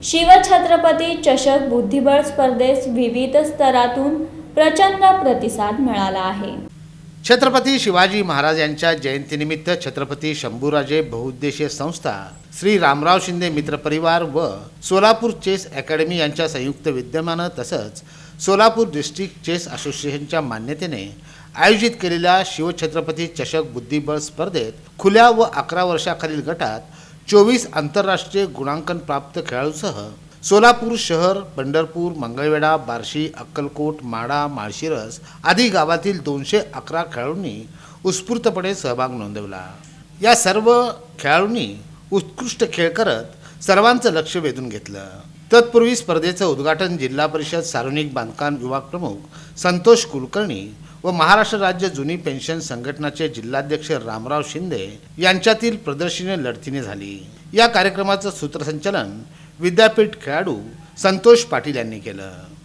शिवछत्रपती चषक बुद्धिबळ स्पर्धेस विविध स्तरातून प्रचंड प्रतिसाद मिळाला आहे. छत्रपती शिवाजी महाराज यांच्या जयंतीनिमित्त छत्रपती शंभूराजे बहुउद्देशीय संस्था श्री रामराव शिंदे मित्र परिवार व सोलापूर चेस अकॅडमी यांच्या संयुक्त विद्यमानं तसंच सोलापूर डिस्ट्रिक्ट चेस असोसिएशनच्या मान्यतेने आयोजित केलेल्या शिवछत्रपती चषक बुद्धिबळ स्पर्धेत खुल्या व अकरा वर्षाखालील गटात चोवीस आंतरराष्ट्रीय गुणांकन प्राप्त खेळाडूसह सोलापूर शहर पंढरपूर मंगळवेढा बार्शी अक्कलकोट माडा माळशिरस आदी गावातील दोनशे अकरा खेळाडूंनी उत्स्फूर्तपणे सहभाग नोंदवला. या सर्व खेळाडूंनी उत्कृष्ट खेळ करत सर्वांचं लक्ष वेधून घेतलं. तत्पूर्वी स्पर्धेचं उद्घाटन जिल्हा परिषद सार्वजनिक बांधकाम विभाग प्रमुख संतोष कुलकर्णी व महाराष्ट्र राज्य जुनी पेन्शन संघटनाचे जिल्हाध्यक्ष रामराव शिंदे यांच्यातील प्रदर्शनी लढतीने झाली. या कार्यक्रमाचं सूत्रसंचालन विद्यापीठ खेळाडू संतोष पाटील यांनी केलं.